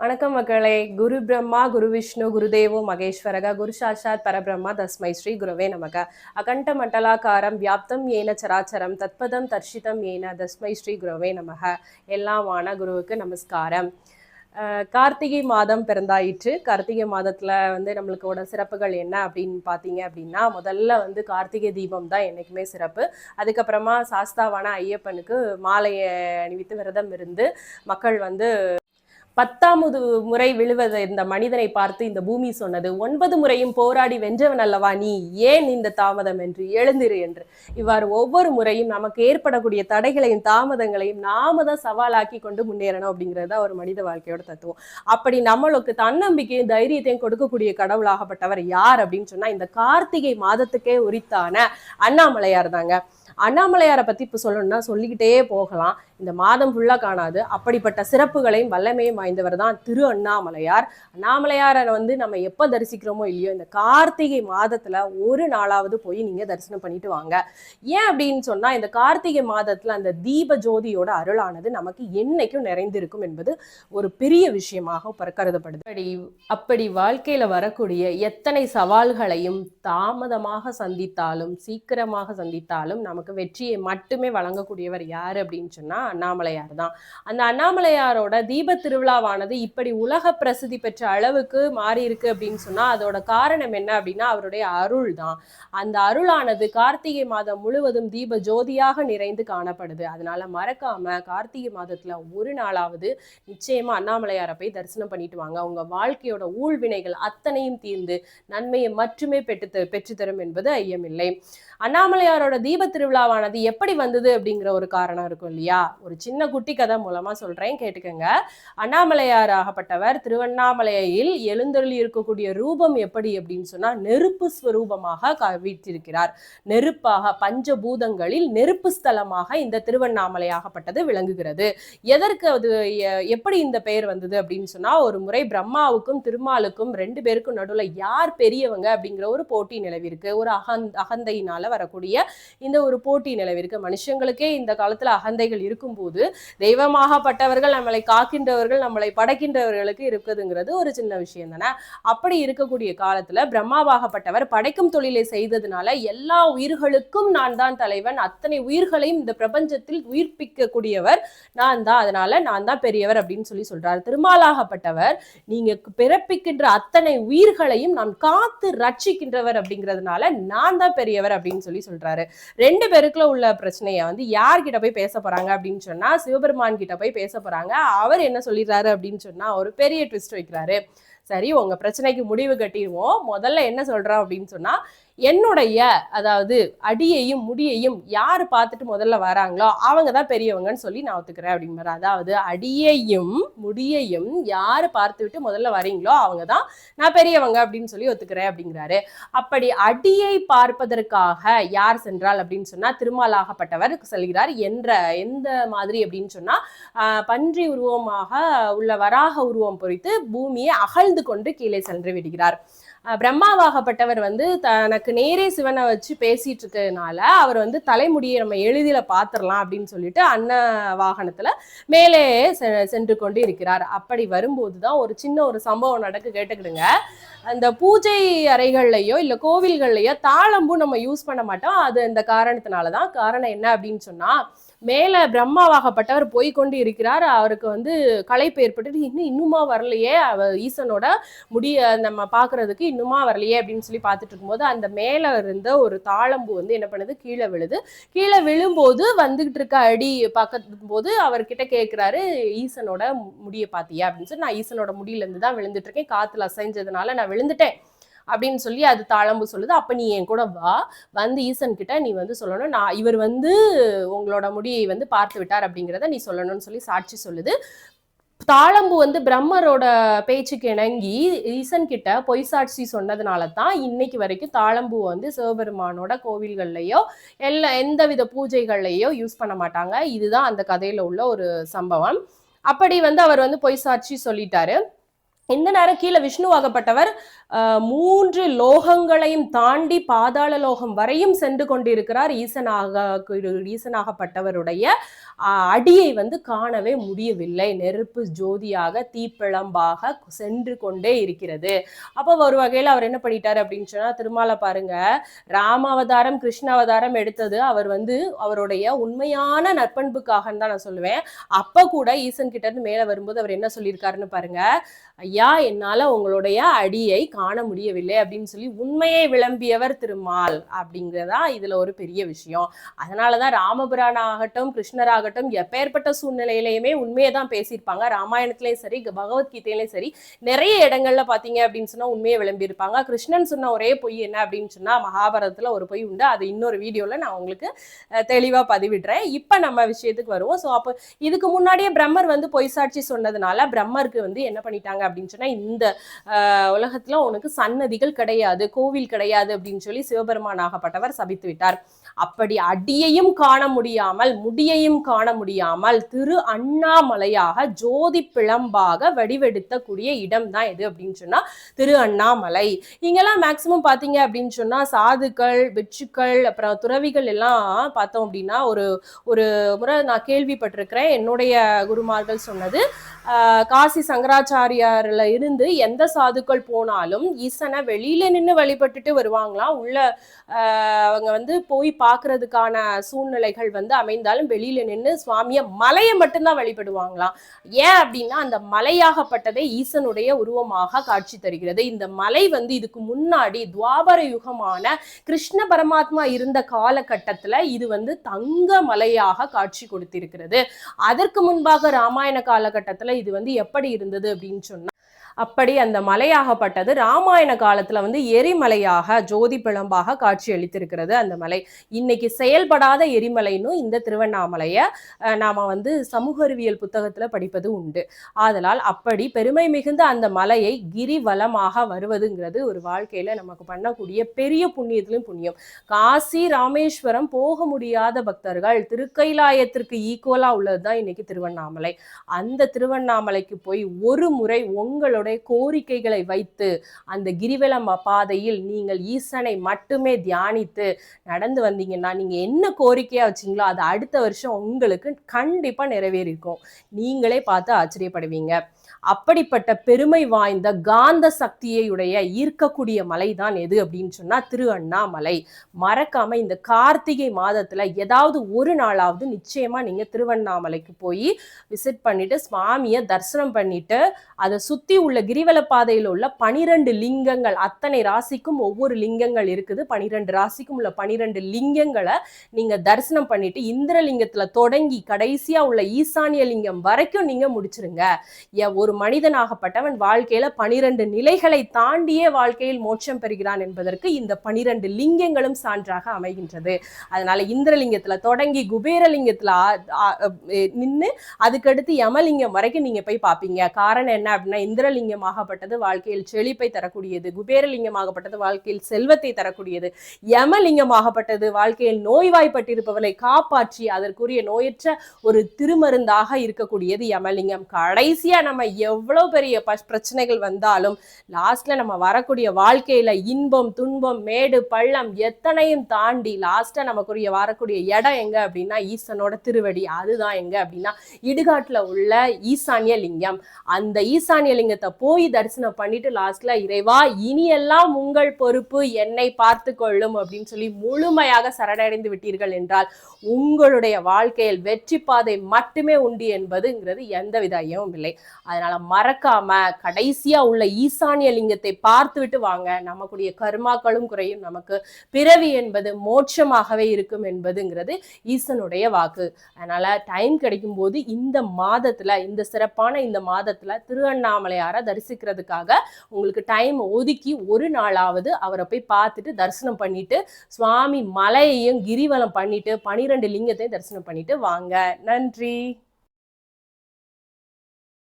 வணக்கம் மக்களே. குரு பிரம்மா குரு விஷ்ணு குருதேவோ மகேஸ்வரக குரு சாட்சாத் பரபிரம்மா தஸ்மை ஸ்ரீ குருவே நமக. அகண்ட மண்டலாக்காரம் வியாப்தம் ஏன சராச்சரம் தத்பதம் தர்ஷிதம் ஏன தஸ்மை ஸ்ரீ குருவே நமக. எல்லாமான குருவுக்கு நமஸ்காரம். கார்த்திகை மாதம் பிறந்தாயிற்று. கார்த்திகை மாதத்தில் வந்து நம்மளுக்கோட சிறப்புகள் என்ன அப்படின்னு பார்த்தீங்க அப்படின்னா முதல்ல வந்து கார்த்திகை தீபம் தான் என்னைக்குமே சிறப்பு. அதுக்கப்புறமா சாஸ்தாவான ஐயப்பனுக்கு மாலையை அணிவித்து விரதம் இருந்து மக்கள் வந்து பத்தாமது முறை விழுவதை இந்த மனிதனை பார்த்து இந்த பூமி சொன்னது ஒன்பது முறையும் போராடி வென்றவன் அல்லவா நீ? ஏன் இந்த தாமதம் என்று எழுந்திரு என்று. இவ்வாறு ஒவ்வொரு முறையும் நமக்கு ஏற்படக்கூடிய தடைகளையும் தாமதங்களையும் நாம தான் சவாலாக்கி கொண்டு முன்னேறணும் அப்படிங்கிறது தான் ஒரு மனித வாழ்க்கையோட தத்துவம். அப்படி நம்மளுக்கு தன்னம்பிக்கையும் தைரியத்தையும் கொடுக்கக்கூடிய கடவுளாகப்பட்டவர் யார் அப்படின்னு சொன்னா இந்த கார்த்திகை மாதத்துக்கே உரித்தான அண்ணாமலையார் தாங்க. அண்ணாமலையாரை பத்தி இப்ப சொல்லணும்னா சொல்லிக்கிட்டே போகலாம். இந்த மாதம் ஃபுல்லாக காணாது. அப்படிப்பட்ட சிறப்புகளையும் வல்லமையும் வாய்ந்தவர் தான் திரு அண்ணாமலையார். அண்ணாமலையாரை வந்து நம்ம எப்போ தரிசிக்கிறோமோ இல்லையோ இந்த கார்த்திகை மாதத்தில் ஒரு நாளாவது போய் நீங்கள் தரிசனம் பண்ணிட்டு வாங்க. ஏன் அப்படின்னு சொன்னால் இந்த கார்த்திகை மாதத்தில் அந்த தீப ஜோதியோட அருளானது நமக்கு என்னைக்கும் நிறைந்திருக்கும் என்பது ஒரு பெரிய விஷயமாக பிறக்கருதப்படுது. கருதப்படுது அப்படி அப்படி வாழ்க்கையில் வரக்கூடிய எத்தனை சவால்களையும் தாமதமாக சந்தித்தாலும் சீக்கிரமாக சந்தித்தாலும் நமக்கு வெற்றியை மட்டுமே வழங்கக்கூடியவர் யார் அப்படின்னு சொன்னால் அண்ணாமலையார் தான் அந்த அண்ணாமலையாரோட தீப திருவிழாவானது இப்படி உலக பிரசித்தி பெற்ற அளவுக்கு மாறி இருக்கு அப்படின்னு சொன்னா அதோட காரணம் என்ன அப்படின்னா அவருடைய அருள் தான் அந்த அருளானது கார்த்திகை மாதம் முழுவதும் தீப ஜோதியாக நிறைந்து காணப்படுது. அதனால மறக்காம கார்த்திகை மாதத்துல ஒரு நாளாவது நிச்சயமா அண்ணாமலையாரை போய் தரிசனம் பண்ணிட்டு வாங்க. உங்க வாழ்க்கையோட ஊழ்வினைகள் அத்தனையும் தீர்ந்து நன்மையை மட்டுமே பெற்று த- பெற்றுத்தரும் என்பது ஐயமில்லை. அண்ணாமலையாரோட தீப திருவிழாவானது எப்படி வந்தது அப்படிங்கிற ஒரு காரணம் இருக்கும் இல்லையா? ஒரு சின்ன குட்டி கதை மூலமா சொல்றேன் கேட்டுக்கங்க. அண்ணாமலையார் ஆகப்பட்டவர் திருவண்ணாமலையில் எழுந்தருளி இருக்கக்கூடிய ரூபம் எப்படி அப்படின்னு சொன்னா நெருப்பு ஸ்வரூபமாக வீற்றிருக்கிறார் நெருப்பாக பஞ்சபூதங்களில் நெருப்பு ஸ்தலமாக இந்த திருவண்ணாமலை ஆகப்பட்டது விளங்குகிறது. எதற்கு அது எப்படி இந்த பெயர் வந்தது அப்படின்னு சொன்னா ஒரு முறை பிரம்மாவுக்கும் திருமாலுக்கும் ரெண்டு பேருக்கும் நடுவுல யார் பெரியவங்க அப்படிங்கிற ஒரு போட்டி நிலவிருக்கு. ஒரு அகந் அகந்தையினால வரக்கூடிய இந்த ஒரு போட்டி நிலவிருக்கு. மனுஷங்களுக்கே இந்த காலத்துல அகந்தைகள் இருக்கும் இருக்கும்போது தெய்வமாகப்பட்டவர்கள் நம்மளை காக்கின்றவர்கள் நம்மளை படைக்கின்றவர்களுக்கு இருக்குதுங்கிறது ஒரு சின்ன விஷயம் தானே? அப்படி இருக்கக்கூடிய காலத்துல பிரம்மாவாகப்பட்டவர் படைக்கும் தொழிலை செய்ததுனால எல்லா உயிர்களுக்கும் நான் தான் தலைவன். அத்தனை உயிர்களையும் இந்த பிரபஞ்சத்தில் உயிர்ப்பிக்கக்கூடியவர் நான் தான். அதனால நான் தான் பெரியவர் அப்படின்னு சொல்லி சொல்றாரு. திருமாலாகப்பட்டவர் நீங்க பிறப்பிக்கின்ற அத்தனை உயிர்களையும் நான் காத்து ரட்சிக்கின்றவர் அப்படிங்கிறதுனால நான் தான் பெரியவர் அப்படின்னு சொல்லி சொல்றாரு. ரெண்டு பேருக்குள்ள உள்ள பிரச்சனையை வந்து யார்கிட்ட போய் பேச போறாங்க அப்படின்னு சொன்னா சிவபெருமான் கிட்ட போய் பேச போறாங்க. அவர் என்ன சொல்லிடுறாரு அப்படின்னு சொன்னா ஒரு பெரிய ட்விஸ்ட் வைக்கிறாரு. சரி உங்க பிரச்சனைக்கு முடிவு கட்டிடுவோம். முதல்ல என்ன சொல்றோம் அப்படின்னு சொன்னா என்னுடைய அதாவது அடியையும் முடியையும் யார் பார்த்துட்டு முதல்ல வராங்களோ அவங்க தான் பெரியவங்கன்னு சொல்லி நான் ஒத்துக்கிறேன் அப்படிங்கிற அதாவது அடியையும் முடியையும் யார் பார்த்துவிட்டு முதல்ல வரீங்களோ அவங்க தான் நான் பெரியவங்க அப்படின்னு சொல்லி ஒத்துக்கிறேன் அப்படிங்கிறாரு. அப்படி அடியை பார்ப்பதற்காக யார் சென்றால் அப்படின்னு சொன்னால் திருமாலாகப்பட்டவர் செல்கிறார். என்ற எந்த மாதிரி அப்படின்னு சொன்னால் பன்றி உருவமாக உள்ள வராக உருவம் பொறித்து பூமியை அகழ்ந்து கொண்டு கீழே சென்று விடுகிறார். பிரம்மாவாகப்பட்டவர் வந்து தனக்கு நேரே சிவனை வச்சு பேசிட்டு இருக்கிறதுனால அவர் வந்து தலைமுடியை நம்ம எளிதில பாத்திரலாம் அப்படின்னு சொல்லிட்டு அன்ன வாகனத்துல மேலே செ- சென்று கொண்டு இருக்கிறார். அப்படி வரும்போது தான் ஒரு சின்ன ஒரு சம்பவம் நடக்கு கேட்டுக்கிடுங்க. அந்த பூஜை அறைகள்லையோ இல்ல கோவில்கள்லையோ தாளம்பூ நம்ம யூஸ் பண்ண மாட்டோம். அது இந்த காரணத்தினால தான் காரணம் என்ன அப்படின்னு சொன்னா மேலே பிரம்மாவாகப்பட்டவர் போய் கொண்டு இருக்கிறார் அவருக்கு வந்து களைப்பு ஏற்பட்டு இன்னும் இன்னுமா வரலையே? அவ ஈசனோட முடிய நம்ம பார்க்கறதுக்கு இன்னுமா வரலையே? அப்படின்னு சொல்லி பார்த்துட்டு இருக்கும்போது அந்த மேலே இருந்த ஒரு தாளம்பு வந்து என்ன பண்ணுது? கீழே விழுது. கீழே விழும்போது வந்துகிட்டு இருக்க அடி பார்க்கும் போது அவர்கிட்ட கேட்குறாரு ஈசனோட முடியை பார்த்தியா அப்படின்னு சொல்லி நான் ஈசனோட முடியிலேருந்து தான் விழுந்துட்டு இருக்கேன் காற்றுல அசைஞ்சதுனால நான் விழுந்துட்டேன். அப்படின்னு சொல்லி அது தாளம்பு சொல்லுது. அப்ப நீ என் கூட வா. வந்து ஈசன் கிட்ட நீ வந்து சொல்லணும். நான் இவர் வந்து உங்களோட முடியை வந்து பார்த்து விட்டார் அப்படிங்கிறத நீ சொல்லணும்னு சொல்லி சாட்சி சொல்லுது. தாளம்பு வந்து பிரம்மரோட பேச்சுக்கு இணங்கி ஈசன் கிட்ட பொய் சாட்சி சொன்னதுனால தான் இன்னைக்கு வரைக்கும் தாளம்பு வந்து சிவபெருமானோட கோவில்கள்லையோ எல்லா எந்தவித பூஜைகள்லையோ யூஸ் பண்ண மாட்டாங்க. இதுதான் அந்த கதையில உள்ள ஒரு சம்பவம். அப்படி வந்து அவர் வந்து பொய் சாட்சி சொல்லிட்டாரு. இந்த நேரம் கீழே விஷ்ணுவாகப்பட்டவர் மூன்று லோகங்களையும் தாண்டி பாதாள லோகம் வரையும் சென்று கொண்டிருக்கிறார். ஈசனாக ஈசனாகப்பட்டவருடைய அடியை வந்து காணவே முடியவில்லை. நெருப்பு ஜோதியாக தீப்பிழம்பாக சென்று கொண்டே இருக்கிறது. அப்போ ஒரு வகையில் அவர் என்ன பண்ணிட்டார் அப்படின்னு சொன்னால் திருமாலை பாருங்க ராம அவதாரம் கிருஷ்ண அவதாரம் எடுத்தது அவர் வந்து அவருடைய உண்மையான நற்பண்புக்காக தான் நான் சொல்லுவேன். அப்போ கூட ஈசன் கிட்ட இருந்து மேலே வரும்போது அவர் என்ன சொல்லியிருக்காருன்னு பாருங்க ஐயா என்னால உங்களுடைய அடியை காண முடியவில்லை அப்படின்னு சொல்லி உண்மையை விளம்பியவர் திருமால் அப்படிங்கிறதா இதுல ஒரு பெரிய விஷயம். அதனாலதான் ராமபுரான் ஆகட்டும் கிருஷ்ணராகட்டும் எப்பேற்பட்ட சூழ்நிலையிலையுமே உண்மையை தான் பேசியிருப்பாங்க. ராமாயணத்துலேயும் சரி பகவத்கீதையிலையும் சரி நிறைய இடங்கள்ல பாத்தீங்க அப்படின்னு சொன்னா உண்மையை விளம்பியிருப்பாங்க. கிருஷ்ணன் சொன்ன ஒரே பொய் என்ன அப்படின்னு சொன்னா மகாபாரதத்துல ஒரு பொய் உண்டு. அது இன்னொரு வீடியோல நான் உங்களுக்கு தெளிவாக தெளிவா பதிவிடுறேன். இப்ப நம்ம விஷயத்துக்கு வருவோம். ஸோ அப்போ இதுக்கு முன்னாடியே பிரம்மர் வந்து பொய் சாட்சி சொன்னதுனால பிரம்மருக்கு வந்து என்ன பண்ணிட்டாங்க அப்படின்னு சொன்னா இந்த ஆஹ், உலகத்துல உனக்கு சன்னதிகள் கிடையாது கோவில் கிடையாது அப்படின்னு சொல்லி சிவபெருமானாகப்பட்டவர் சபித்து விட்டார். அப்படி அடியையும் காண முடியாமல் முடியையும் காண முடியாமல் திரு அண்ணாமலையாக ஜோதி பிளம்பாக வடிவெடுத்தக்கூடிய இடம்தான் இடம் தான் எது அப்படின்னு சொன்னா திரு அண்ணாமலை. இங்கெல்லாம் மேக்சிமம் பாத்தீங்க அப்படின்னு சொன்னா சாதுக்கள் பிட்சுக்கள் அப்புறம் துறவிகள் எல்லாம் பார்த்தோம் அப்படின்னா ஒரு ஒரு முறை நான் கேள்விப்பட்டிருக்கிறேன். என்னுடைய குருமார்கள் சொன்னது காசி சங்கராச்சாரியார்ல இருந்து எந்த சாதுக்கள் போனாலும் ஈசனை வெளியில நின்று வழிபட்டுட்டு வருவாங்களாம். உள்ள அவங்க வந்து போய் பார்க்கறதுக்கான சூழ்நிலைகள் வந்து அமைந்தாலும் வெளியில நின்று சுவாமியை மலையை மட்டும்தான் வழிபடுவாங்களாம். ஏன் அப்படின்னா அந்த மலையாகப்பட்டதே ஈசனுடைய உருவமாக காட்சி தருகிறது. இந்த மலை வந்து இதுக்கு முன்னாடி துவாபர யுகமான கிருஷ்ண பரமாத்மா இருந்த காலகட்டத்துல இது வந்து தங்க மலையாக காட்சி கொடுத்திருக்கிறது. அதற்கு முன்பாக ராமாயண காலகட்டத்துல இது வந்து எப்படி இருந்தது அப்படின்னு சொன்னா அப்படி அந்த மலையாகப்பட்டது ராமாயண காலத்துல வந்து எரிமலையாக ஜோதி பிழம்பாக காட்சி அளித்திருக்கிறது அந்த மலை. இன்னைக்கு செயல்படாத எரிமலைன்னு இந்த திருவண்ணாமலையை நாம வந்து சமூக அறிவியல் புத்தகத்துல படிப்பது உண்டு. ஆதலால் அப்படி பெருமை மிகுந்த அந்த மலையை கிரிவலமாக வருவதுங்கிறது ஒரு வாழ்க்கையில நமக்கு பண்ணக்கூடிய பெரிய புண்ணியத்திலும் புண்ணியம். காசி ராமேஸ்வரம் போக முடியாத பக்தர்கள் திருக்கைலாயத்திற்கு ஈக்குவலா உள்ளதுதான் இன்னைக்கு திருவண்ணாமலை. அந்த திருவண்ணாமலைக்கு போய் ஒரு முறை உங்களோட உங்களுடைய கோரிக்கைகளை வைத்து அந்த கிரிவலம் பாதையில் நீங்கள் ஈசனை மட்டுமே தியானித்து நடந்து வந்தீங்கன்னா நீங்க என்ன கோரிக்கையா வச்சீங்களோ அது அடுத்த வருஷம் உங்களுக்கு கண்டிப்பா நிறைவேறிக்கும் நீங்களே பார்த்து ஆச்சரியப்படுவீங்க. அப்படிப்பட்ட பெருமை வாய்ந்த காந்த சக்தியையுடைய ஈர்க்கக்கூடிய மலை தான் எது அப்படின்னு சொன்னா திரு அண்ணாமலை. மறக்காம இந்த கார்த்திகை மாதத்துல ஏதாவது ஒரு நாளாவது நிச்சயமா நீங்க திருவண்ணாமலைக்கு போய் விசிட் பண்ணிட்டு சுவாமியை தரிசனம் பண்ணிட்டு அதை சுத்தி உள்ள கிரிவல பாதையில் உள்ள பனிரெண்டு லிங்கங்கள் அத்தனை ராசிக்கும் ஒவ்வொரு லிங்கங்கள் இருக்குது. பனிரெண்டு ராசிக்கும் உள்ள பனிரெண்டு லிங்கங்களை நீங்க தரிசனம் பண்ணிட்டு இந்திரலிங்கத்துல தொடங்கி கடைசியா உள்ள ஈசானிய லிங்கம் வரைக்கும் நீங்க முடிச்சிருங்க. ஒரு மனிதனாகப்பட்டவன் வாழ்க்கையில பனிரெண்டு நிலைகளை தாண்டியே வாழ்க்கையில் மோட்சம் பெறுகிறான் என்பதற்கு இந்த பனிரெண்டு லிங்கங்களும் சான்றாக அமைகின்றது. அதனால இந்திரலிங்கத்துல தொடங்கி குபேரலிங்கத்துல நின்று அதுக்கடுத்து யமலிங்கம் வரைக்கும் நீங்க போய் பார்ப்பீங்க காரணம் என்ன அப்படின்னா இந்திரலிங்கமாகப்பட்டது வாழ்க்கையில் செழிப்பை தரக்கூடியது குபேரலிங்கமாகப்பட்டது வாழ்க்கையில் செல்வத்தை தரக்கூடியது. யமலிங்கமாகப்பட்டது வாழ்க்கையில் நோய்வாய்ப்பட்டிருப்பவர்களை காப்பாற்றி அதற்குரிய நோயற்ற ஒரு திருமருந்தாக இருக்கக்கூடியது யமலிங்கம். கடைசியா நம்ம எவ்வளவு பெரிய ப- பிரச்சனைகள் வந்தாலும் லாஸ்ட்ல நம்ம வரக்கூடிய வாழ்க்கையில இன்பம் துன்பம் மேடு பள்ளம் எத்தனையும் தாண்டி லாஸ்ட்ல நமக்குரிய வரக்கூடிய இடம் எங்க அப்படின்னா ஈசனோட திருவடி. அதுதான் எங்க அப்படின்னா இடுகாட்டில் உள்ள ஈசானிய லிங்கம். அந்த ஈசானிய லிங்கத்தை போய் தரிசனம் பண்ணிட்டு லாஸ்ட்ல இறைவா இனியெல்லாம் உங்கள் பொறுப்பு என்னை பார்த்து கொள்ளும் அப்படின்னு சொல்லி முழுமையாக சரணடைந்து விட்டீர்கள் என்றால் உங்களுடைய வாழ்க்கையில் வெற்றி பாதை மட்டுமே உண்டு என்பதுங்கிறது எந்த ஐயமும் இல்லை. அதனால மறக்காம கடைசியா உள்ள ஈசானிய லிங்கத்தை பார்த்துவிட்டு வாங்க. நமக்குடைய கர்மாக்களும் குறையும். நமக்கு பிறவி என்பது மோட்சமாகவே இருக்கும் என்பதுங்கிறது ஈசனுடைய வாக்கு. அதனால டைம் கிடைக்கும் போது இந்த மாதத்துல இந்த சிறப்பான இந்த மாதத்துல திருவண்ணாமலையார தரிசிக்கிறதுக்காக உங்களுக்கு டைம் ஒதுக்கி ஒரு நாளாவது அவரை போய் பார்த்துட்டு தரிசனம் பண்ணிட்டு சுவாமி மலையையும் கிரிவலம் பண்ணிட்டு பனிரெண்டு லிங்கத்தையும் தரிசனம் பண்ணிட்டு வாங்க. நன்றி.